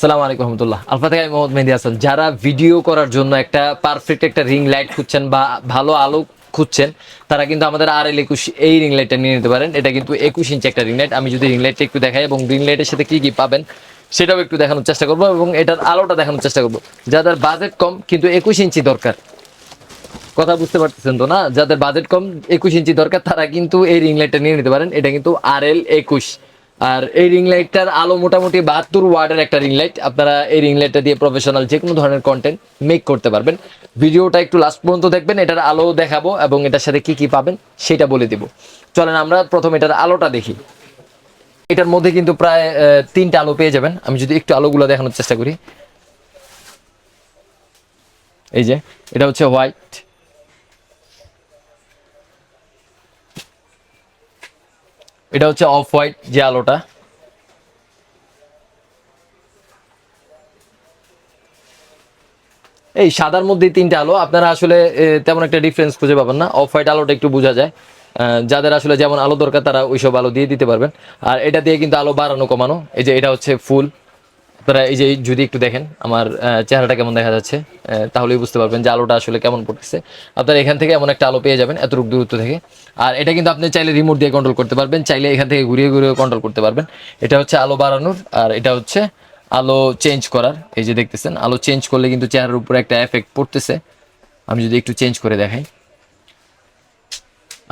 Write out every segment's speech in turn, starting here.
সালাম আলাইকুম রহমতুল্লাহ। আলফা থেকে আমি মোহাম্মদ মেহেদি হাসান। যারা ভিডিও করার জন্য একটা পারফেক্ট একটা রিং লাইট খুঁজছেন বা ভালো আলো খুঁজছেন, তারা কিন্তু আমাদের আর এল একুশ এই রিং লাইটটা নিয়ে নিতে পারেন। এটা কিন্তু একুশ ইঞ্চি একটা রিং লাইট আমি যদি রিং লাইটটা একটু দেখাই এবং রিং লাইটের সাথে কি কি পাবেন, সেটাও একটু দেখানোর চেষ্টা করব এবং এটার আলোটা দেখানোর চেষ্টা করব। যাদের বাজেট কম, কিন্তু একুশ ইঞ্চি দরকার। কথা বুঝতে পারতেছেন তো না? যাদের বাজেট কম, একুশ ইঞ্চি দরকার, তারা কিন্তু এই রিং লাইটটা নিয়ে নিতে পারেন। এটা কিন্তু আর এল একুশ। আর এই রিং লাইটটার আলো মোটামুটি বাহাত্তর ওয়ার্ডের একটা রিং লাইট আপনারা এই রিং লাইটটা দিয়ে প্রফেশনাল যে কোনো ধরনের কন্টেন্ট মেক করতে পারবেন। ভিডিওটা একটু লাস্ট পর্যন্ত দেখবেন, এটার আলো দেখাবো এবং এটার সাথে কি কি পাবেন সেটা বলে দিব। চলেন আমরা প্রথম এটার আলোটা দেখি। এটার মধ্যে কিন্তু প্রায় তিনটা আলো পেয়ে যাবেন। আমি যদি একটু আলোগুলো দেখানোর চেষ্টা করি। এই যে, এটা হচ্ছে হোয়াইট এটা হচ্ছে অফ হোয়াইট যে আলোটা। এই সাদার মধ্যে তিনটা আলো, আপনারা আসলে তেমন একটা ডিফারেন্স খুঁজে পাবেন না। অফ হোয়াইট আলোটা একটু বোঝা যায়। যাদের আসলে যেমন আলো দরকার, তারা ওইসব আলো দিয়ে দিতে পারবেন। আর এটা দিয়ে কিন্তু আলো বাড়ানো, কমানো। এই যে এটা হচ্ছে ফুল। আপনারা এই যে যদি একটু দেখেন, আমার চেহারাটা কেমন দেখা যাচ্ছে তাহলেই বুঝতে পারবেন যে আলোটা আসলে কেমন পড়তেছে। আপনারা এখান থেকে এমন একটা আলো পেয়ে যাবেন, এতটুকু দূরত্ব থেকে। আর এটা কিন্তু আপনি চাইলে রিমোট দিয়ে কন্ট্রোল করতে পারবেন, চাইলে এখান থেকে ঘুরিয়ে ঘুরিয়ে কন্ট্রোল করতে পারবেন। এটা হচ্ছে আলো বাড়ানোর, আর এটা হচ্ছে আলো চেঞ্জ করার। এই যে দেখতেছেন, আলো চেঞ্জ করলে কিন্তু চেহারার উপরে একটা এফেক্ট পড়তেছে। আমি যদি একটু চেঞ্জ করে দেখাই।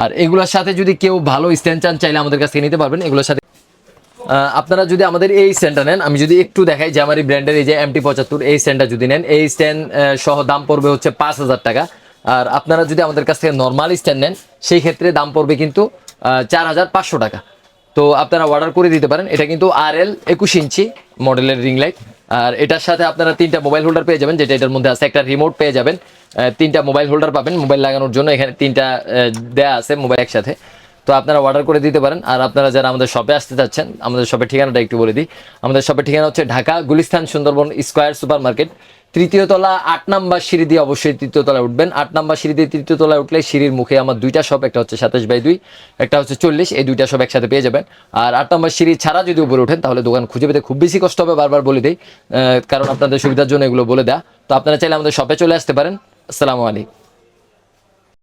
আর এগুলোর সাথে যদি কেউ ভালো স্ট্যান্ড চান, চাইলে আমাদের কাছ থেকে নিতে পারবেন। এগুলোর সাথে আপনারা যদি আমাদের এই স্ট্যান্ডটা নেন, আমি যদি একটু দেখাই যে আমার এই ব্র্যান্ডের এই যে এমটি পঁচাত্তর, এই স্ট্যান্ডটা যদি নেন, এই স্ট্যান্ড সহ দাম পড়বে হচ্ছে পাঁচ হাজার টাকা। আর আপনারা যদি আমাদের কাছ থেকে নর্মাল স্ট্যান্ড নেন, সেই ক্ষেত্রে দাম পড়বে কিন্তু চার হাজার পাঁচশো টাকা। তো আপনারা অর্ডার করে দিতে পারেন। এটা কিন্তু আর এল একুশ ইঞ্চি মডেলের রিং লাইট আর এটার সাথে আপনারা তিনটা মোবাইল হোল্ডার পেয়ে যাবেন, যেটা এটার মধ্যে আছে। একটা রিমোট পেয়ে যাবেন। তিনটা মোবাইল হোল্ডার পাবেন। মোবাইল লাগানোর জন্য এখানে তিনটা দেয়া আছে মোবাইল একসাথে। তো আপনারা অর্ডার করে দিতে পারেন। আর আপনারা যারা আমাদের শপে আসতে চাচ্ছেন, আমাদের শপের ঠিকানাটা একটু বলে দিই। আমাদের শপের ঠিকানা হচ্ছে Dhaka Gulistan Sundarban square super market তৃতীয় তলা আট নাম্বার সিঁড়ি দিয়ে অবশ্যই তৃতীয় তলায় উঠবেন। আট নাম্বার সিঁড়ি দিয়ে তৃতীয় তলায় উঠলে সিঁড়ির মুখে আমার দুইটা শপ একটা হচ্ছে সাতাশ বাই দুই, একটা হচ্ছে চল্লিশ, এই দুইটা শপ একসাথে পেয়ে যাবেন। আর আট নাম্বার সিঁড়ি ছাড়া যদি উপরে ওঠেন, তাহলে দোকান খুঁজে পেতে খুব বেশি কষ্ট হবে, বারবার বলে দিই। কারণ আপনাদের সুবিধার জন্য এগুলো বলে দেয়া। তো আপনারা চাইলে আমাদের শপে চলে আসতে পারেন। আসসালামু আলাইকুম।